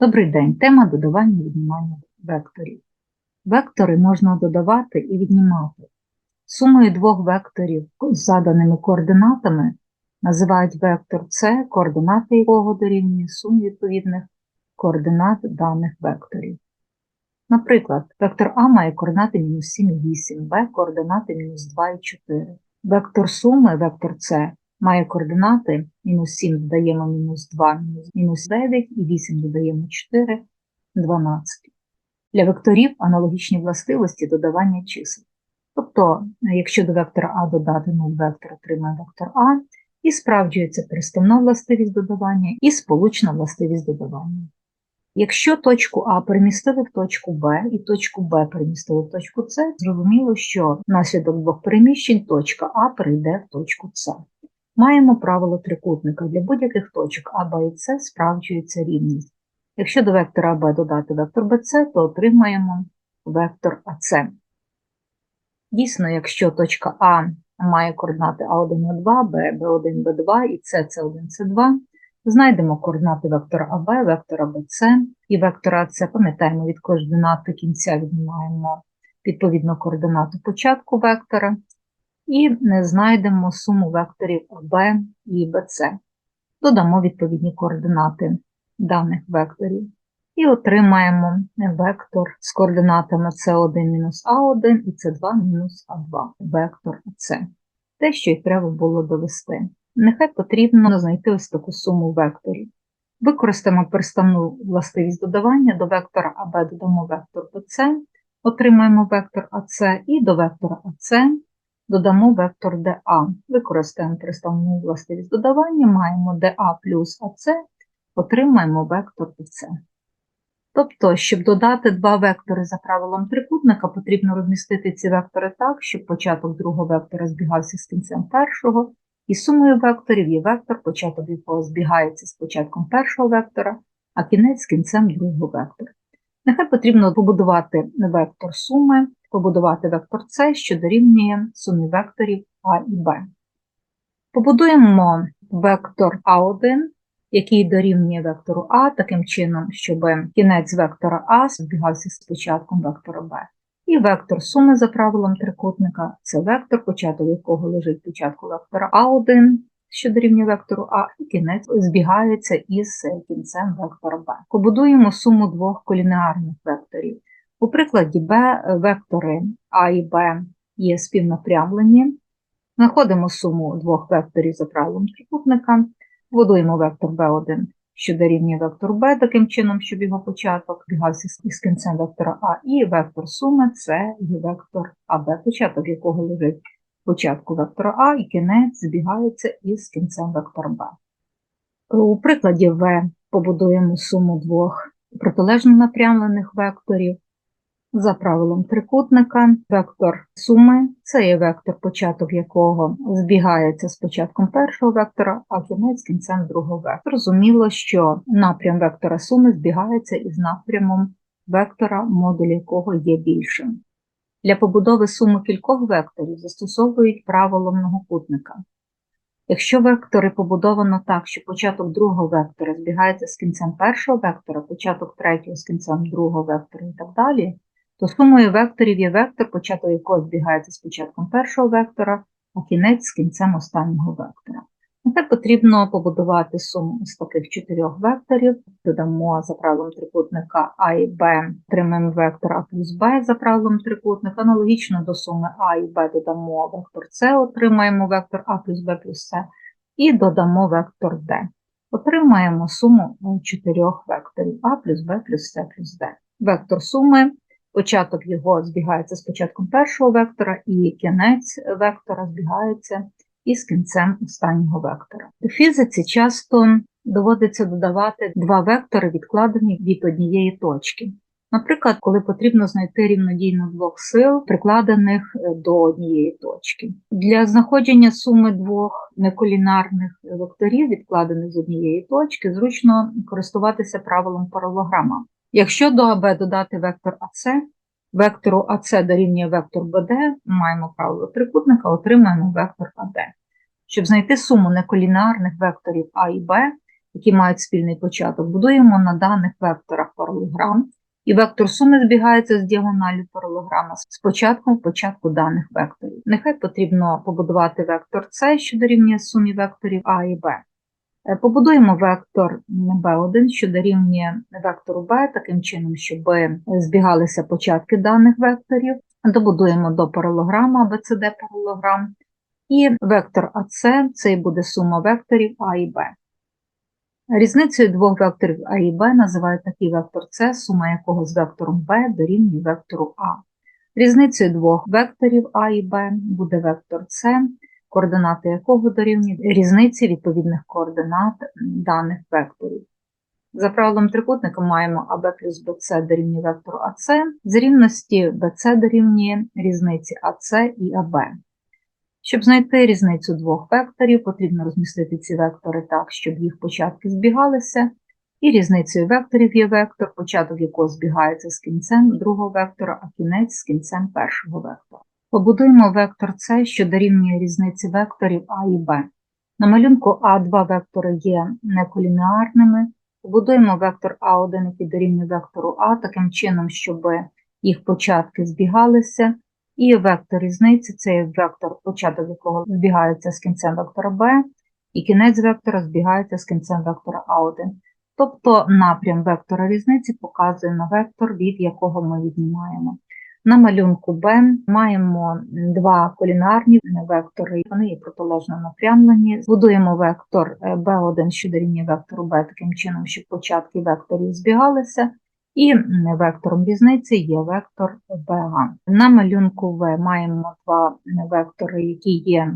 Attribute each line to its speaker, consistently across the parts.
Speaker 1: Добрий день. Тема додавання і віднімання векторів. Вектори можна додавати і віднімати. Сумою двох векторів з заданими координатами називають вектор С, координати якого дорівнює сумі відповідних координат даних векторів. Наприклад, вектор А має координати мінус 7 і 8, Б координати мінус 2 і 4. Вектор суми, вектор С, має координати мінус 7 додаємо мінус 2, мінус- мінус 9 і 8 додаємо 4, 12. Для векторів аналогічні властивості додавання чисел. Тобто, якщо до вектора А додати 0 вектор, отримає вектор А, і справджується переставна властивість додавання і сполучна властивість додавання. Якщо точку А перемістили в точку Б і точку Б перемістили в точку С, зрозуміло, що внаслідок двох переміщень точка А перейде в точку С. Маємо правило трикутника. Для будь-яких точок А, Б і С справджується рівність. Якщо до вектора АБ додати вектор БЦ, то отримаємо вектор АЦ. Дійсно, якщо точка А має координати А1, А2, Б, Б1, Б2 і С, С1, С2, знайдемо координати вектора АБ, вектора БЦ і вектора АЦ. Пам'ятаємо, від координати кінця віднімаємо відповідно координату початку вектора і знайдемо суму векторів АБ і БЦ. Додамо відповідні координати даних векторів і отримаємо вектор з координатами С1 мінус А1 і С2 мінус А2, вектор С. Те, що й треба було довести. Нехай потрібно знайти ось таку суму векторів. Використаємо переставну властивість додавання, до вектора АБ додамо вектор БЦ, отримаємо вектор АЦ і до вектора АЦ додамо вектор ДА. Використаємо переставну властивість додавання, маємо ДА плюс АЦ, отримаємо вектор БЦ. Тобто, щоб додати два вектори за правилом трикутника, потрібно розмістити ці вектори так, щоб початок другого вектора збігався з кінцем першого, і сумою векторів є вектор, початок якого збігається з початком першого вектора, а кінець з кінцем другого вектора. Нехай потрібно побудувати вектор суми, побудувати вектор С, що дорівнює сумі векторів А і Б. Побудуємо вектор А1, який дорівнює вектору А, таким чином, щоб кінець вектора А збігався з початком вектора Б. І вектор суми за правилом трикутника це вектор, початок якого лежить початку вектора А1, що дорівнює вектору А, і кінець збігається із кінцем вектора Б. Побудуємо суму двох колінеарних векторів. У прикладі Б вектори А і Б є співнапрямлені. Знаходимо суму двох векторів за правилом трикутника, будуємо вектор B1, що дорівнює вектор B, таким чином, щоб його початок збігався із кінцем вектора А, і вектор суми це вектор АБ, початок якого лежить початку вектора А, і кінець збігається із кінцем вектора Б. У прикладі В побудуємо суму двох протилежно напрямлених векторів. За правилом трикутника, вектор суми це є вектор, початок якого збігається з початком першого вектора, а кінець кінцем другого вектора. Зрозуміло, що напрям вектора суми збігається із напрямом вектора, модуль якого є більшим. Для побудови суми кількох векторів застосовують правило многокутника. Якщо вектори побудовано так, що початок другого вектора збігається з кінцем першого вектора, початок третього з кінцем другого вектора і так далі, то сумою векторів є вектор, початок якого збігається з початком першого вектора, а кінець з кінцем останнього вектора. Нехай потрібно побудувати суму з таких чотирьох векторів. Додамо за правилом трикутника А і Б, отримаємо вектор А плюс Б за правилом трикутника. Аналогічно до суми А і Б додамо вектор С, отримаємо вектор А плюс Б плюс С і додамо вектор Д. Отримаємо суму чотирьох векторів А плюс Б плюс С плюс Д. Вектор суми Початок його збігається з початком першого вектора, і кінець вектора збігається із кінцем останнього вектора. У фізиці часто доводиться додавати два вектори, відкладені від однієї точки. Наприклад, коли потрібно знайти рівнодійну двох сил, прикладених е, до однієї точки. Для знаходження суми двох неколінарних векторів, відкладених з однієї точки, зручно користуватися правилом паралограма. Якщо до АБ додати вектор АС, вектору АС дорівнює вектор БД, маємо правило трикутника, отримаємо вектор АД. Щоб знайти суму неколінарних векторів А і Б, які мають спільний початок, будуємо на даних векторах паралограм, і вектор суми збігається з діагоналлю паралограма з початком в початку даних векторів. Нехай потрібно побудувати вектор С, що дорівнює сумі векторів А і Б. Е, Побудуємо вектор B1, що дорівнює вектору B, таким чином, щоб збігалися початки даних векторів. Добудуємо до паралограма ABCD паралограм. І вектор АС це буде сума векторів А і Б. Різницею двох векторів А і Б називають такий вектор С, сума якого з вектором Б дорівнює вектору А. Різницею двох векторів А і Б буде вектор С, координати якого дорівнюють різниці відповідних координат даних векторів. За правилом трикутника маємо АБ плюс БЦ дорівнює вектору АС, з рівності БЦ дорівнює різниці АС і АБ. Щоб знайти різницю двох векторів, потрібно розмістити ці вектори так, щоб їх початки збігалися, і різницею векторів є вектор, початок якого збігається з кінцем другого вектора, а кінець з кінцем першого вектора. Побудуємо вектор С, що дорівнює різниці векторів А і Б. На малюнку А2 вектори є неколінеарними. Побудуємо вектор А1, який дорівнює вектору А, таким чином, щоб їх початки збігалися. І вектор різниці це вектор, початок якого збігається з кінцем вектора b, і кінець вектора збігається з кінцем вектора А1. Тобто напрям вектора різниці показує на вектор, від якого ми віднімаємо. На малюнку B маємо два колінарні вектори, вони є протилежно напрямлені. Будуємо вектор B1, що дорівнює вектору B, таким чином, щоб початки векторів збігалися. І вектором різниці є вектор BA. На малюнку В маємо два вектори, які є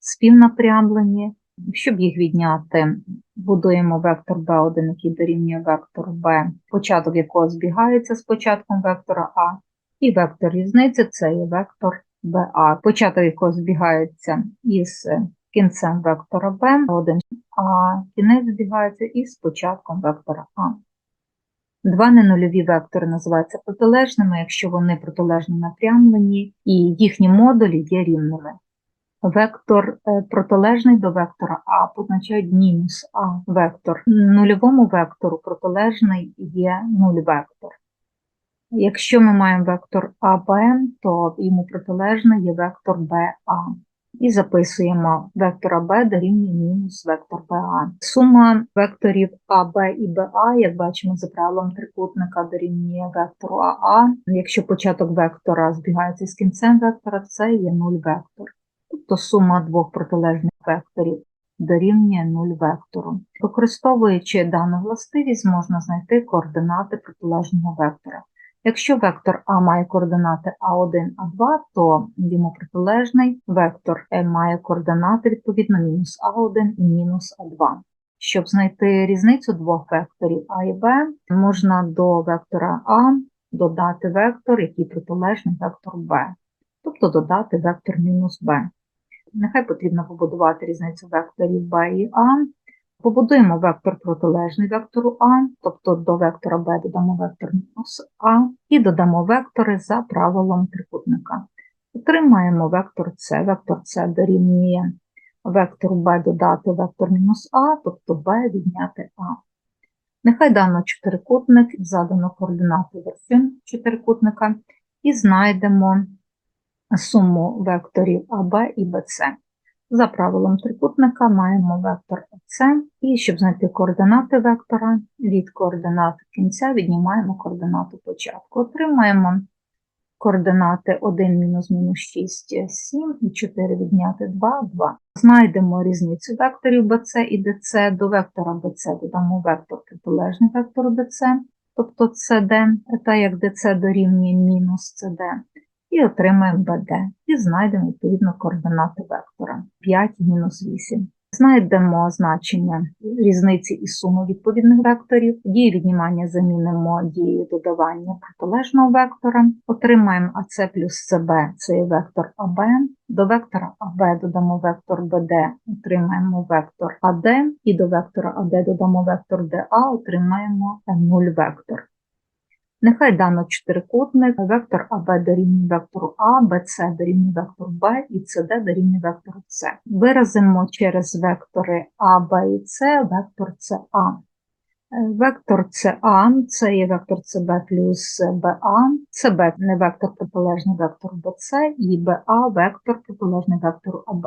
Speaker 1: співнапрямлені. Щоб їх відняти, будуємо вектор B1, який дорівнює вектору B, початок якого збігається з початком вектора А, і вектор різниці це є вектор BA, початок якого збігається із кінцем вектора B1, а кінець збігається із початком вектора А. Два ненульові вектори називаються протилежними, якщо вони протилежно напрямлені, і їхні модулі є рівними. Вектор е, протилежний до вектора А позначають мінус А вектор. Нульовому вектору протилежний є нуль вектор. Якщо ми маємо вектор АБ, то йому протилежний є вектор БА. І записуємо вектор АБ дорівнює мінус вектор БА. Сума векторів АБ і БА, як бачимо за правилом трикутника, дорівнює вектору АА. Якщо початок вектора збігається з кінцем вектора, це є 0 вектор. Тобто сума двох протилежних векторів дорівнює 0 вектору. Використовуючи дану властивість, можна знайти координати протилежного вектора. Якщо вектор А має координати А1, А2, то йому протилежний вектор Е має координати відповідно мінус А1 і мінус А2. Щоб знайти різницю двох векторів А і Б, можна до вектора А додати вектор, який протилежний вектор Б, тобто додати вектор мінус Б. Нехай потрібно побудувати різницю векторів Б і А. Побудуємо вектор протилежний вектору А, тобто до вектора b додамо вектор мінус А і додамо вектори за правилом трикутника. Отримаємо вектор С. Вектор С дорівнює вектору b додати вектор мінус А, тобто b відняти А. Нехай дано чотирикутник, задано координати вершин чотирикутника і знайдемо суму векторів АБ і БЦ. За правилом трикутника маємо вектор С, і щоб знайти координати вектора, від координат кінця віднімаємо координату початку. Отримаємо координати 1 мінус мінус 6, 7 і 4 відняти 2, 2. Знайдемо різницю векторів BC і DC. До вектора BC додамо вектор протилежний вектору DC, тобто CD, та як DC дорівнює мінус CD і отримаємо BD. І знайдемо відповідно координати вектора 5 мінус 8. Знайдемо значення різниці і суми відповідних векторів. Дії віднімання замінимо дією додавання протилежного вектора. Отримаємо АС плюс СБ, це є вектор АБ. До вектора АБ додамо вектор БД, отримаємо вектор АД, і до вектора АД додамо вектор ДА, отримаємо 0 вектор. Нехай дано чотирикутник, вектор АБ дорівнює вектору А, БЦ дорівнює вектору Б і СД дорівнює вектору С. Виразимо через вектори А, Б і С вектор СА. Е, Вектор СА це є вектор СБ плюс БА, СБ не вектор протилежний вектору БЦ і БА вектор протилежний вектору АБ.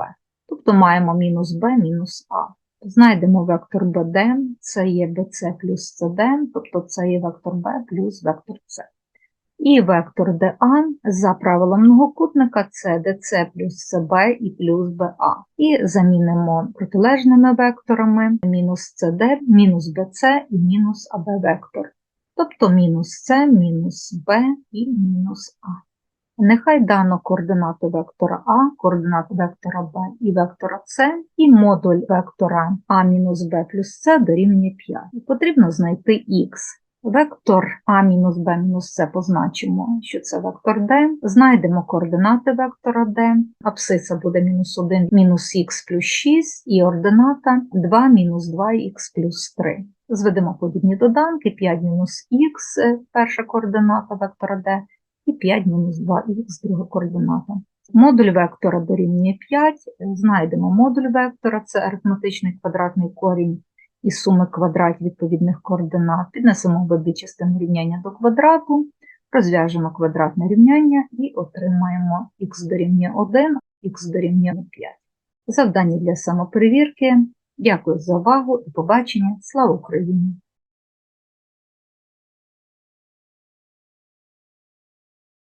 Speaker 1: Тобто маємо мінус Б мінус А. Знайдемо вектор БД, це є BC плюс CD, тобто це є вектор B плюс вектор C. І вектор DA за правилом многокутника це DC плюс CB і плюс BA. І замінимо протилежними векторами мінус CD, мінус BC і мінус AB вектор. Тобто мінус C, мінус B і мінус А. Нехай дано координату вектора А, координату вектора Б і вектора С, і модуль вектора А мінус Б плюс С дорівнює 5. І потрібно знайти х. Вектор А мінус Б мінус С позначимо, що це вектор D. Знайдемо координати вектора D. Абсциса буде мінус 1 мінус х плюс 6 і ордината 2 мінус 2х плюс 3. Зведемо подібні доданки, 5 мінус х – перша координата вектора D, і 5 мінус 2х друга координата. Модуль вектора дорівнює 5. Знайдемо модуль вектора, це арифметичний квадратний корінь із суми квадратів відповідних координат. Піднесемо обидві частини рівняння до квадрату, розв'яжемо квадратне рівняння і отримаємо х дорівнює 1, х дорівнює 5. Завдання для самоперевірки. Дякую за увагу і побачення. Слава Україні!